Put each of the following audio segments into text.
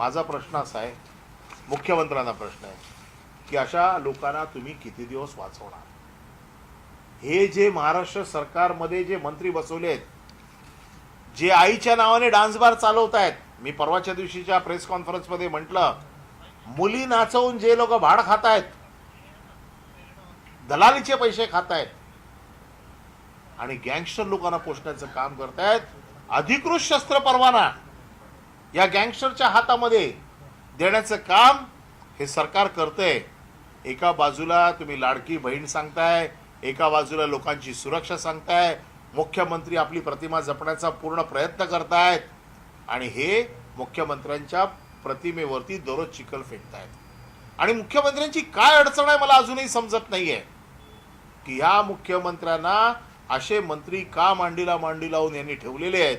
माझा प्रश्न असा आहे मुख्यमंत्र्यांना प्रश्न आहे की अशा लोकांना तुम्ही किती दिवस वाचवणार? हे जे महाराष्ट्र सरकारमध्ये जे मंत्री बसवले आहेत जे आईच्या नावाने डान्स बार चालवत आहेत मी परवाच्या दिवशीच्या प्रेस कॉन्फरन्समध्ये म्हटलं मुली नाचवून जे लोक भाड खात आहेत दलालीचे पैसे खात आहेत आणि गँगस्टर लोकांना पोचण्याचं काम करतायत अधिकृत शस्त्र परवाना. या गँगस्टरच्या हातामध्ये देण्याचं काम हे सरकार करतंय. एका बाजूला तुम्ही लाडकी बहीण सांगताय एका बाजूला लोकांची सुरक्षा सांगताय मुख्यमंत्री आपली प्रतिमा जपण्याचा पूर्ण प्रयत्न करतायत आणि हे मुख्यमंत्र्यांच्या प्रतिमेवरती दररोज चिखल फेकतायत. आणि मुख्यमंत्र्यांची काय अडचण आहे मला अजूनही समजत नाही आहे की ह्या मुख्यमंत्र्यांना असे मंत्री का मांडीला मांडी लावून यांनी ठेवलेले आहेत?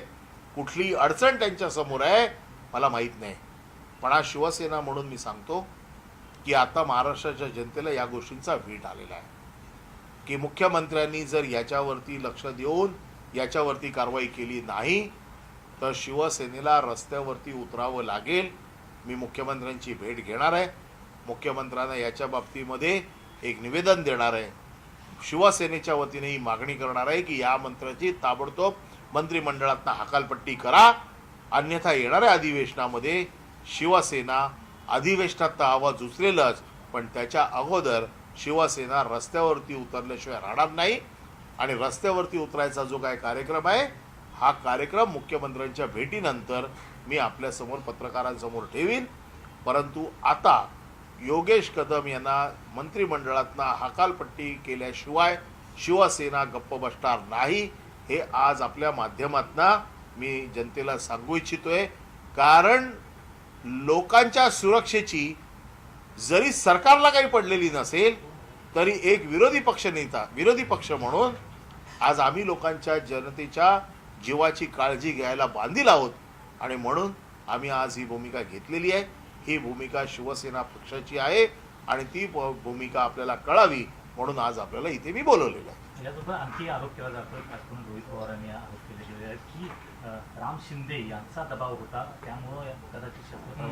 कुठली अडचण त्यांच्यासमोर आहे. मला माहीत नाही. पण आज शिवसेना म्हणून मी सांगतो की आता महाराष्ट्राच्या जनतेला या गोष्टींचा वीट आलेला आहे. की मुख्यमंत्र्यांनी जर याच्यावरती लक्ष देऊन याच्यावरती कारवाई केली नाही तर शिवसेनेला रस्त्यावरती उतरावं लागेल. मी मुख्यमंत्र्यांची भेट घेणार आहे. मुख्यमंत्र्यांना याच्या बाबतीमध्ये एक निवेदन देणार आहे. शिवसेनेच्या वतीने ही मागणी करणार आहे की या मंत्र्याची ताबडतोब मंत्रिमंडळातनं हकालपट्टी करा. अन्यथा येणाऱ्या अधिवेशनामध्ये शिवसेना अधिवेशनात तर आवाज उचलेलच पण त्याच्या अगोदर शिवसेना रस्त्यावरती उतरल्याशिवाय राहणार नाही. आणि रस्त्यावरती उतरायचा जो काय कार्यक्रम आहे हा कार्यक्रम मुख्यमंत्र्यांच्या भेटीनंतर मी आपल्यासमोर पत्रकारांसमोर ठेवीन. परंतु आता योगेश कदम यांना मंत्रिमंडळातनं हकालपट्टी केल्याशिवाय शिवसेना गप्प बसणार नाही हे आज आपल्या माध्यमातनं मी जनतेला सांगू इच्छितोय कारण लोकांच्या सुरक्षेची जरी सरकारला काही पडलेली नसेल तरी एक विरोधी पक्ष नेता विरोधी पक्ष म्हणून आज आम्ही लोकांच्या जनतेच्या जीवाची काळजी घ्यायला बांधील आहोत. आणि म्हणून आम्ही आज ही भूमिका घेतलेली आहे. ही भूमिका शिवसेना पक्षाची आहे आणि ती भूमिका आपल्याला कळावी म्हणून आज आपल्याला इथे मी बोलवलेलं आहे. यासोबत आणखी आरोप केला जातो खास करून रोहित पवारांनी आरोप केले गेले आहेत की राम शिंदे यांचा दबाव होता त्यामुळं कदाचित शस्त्र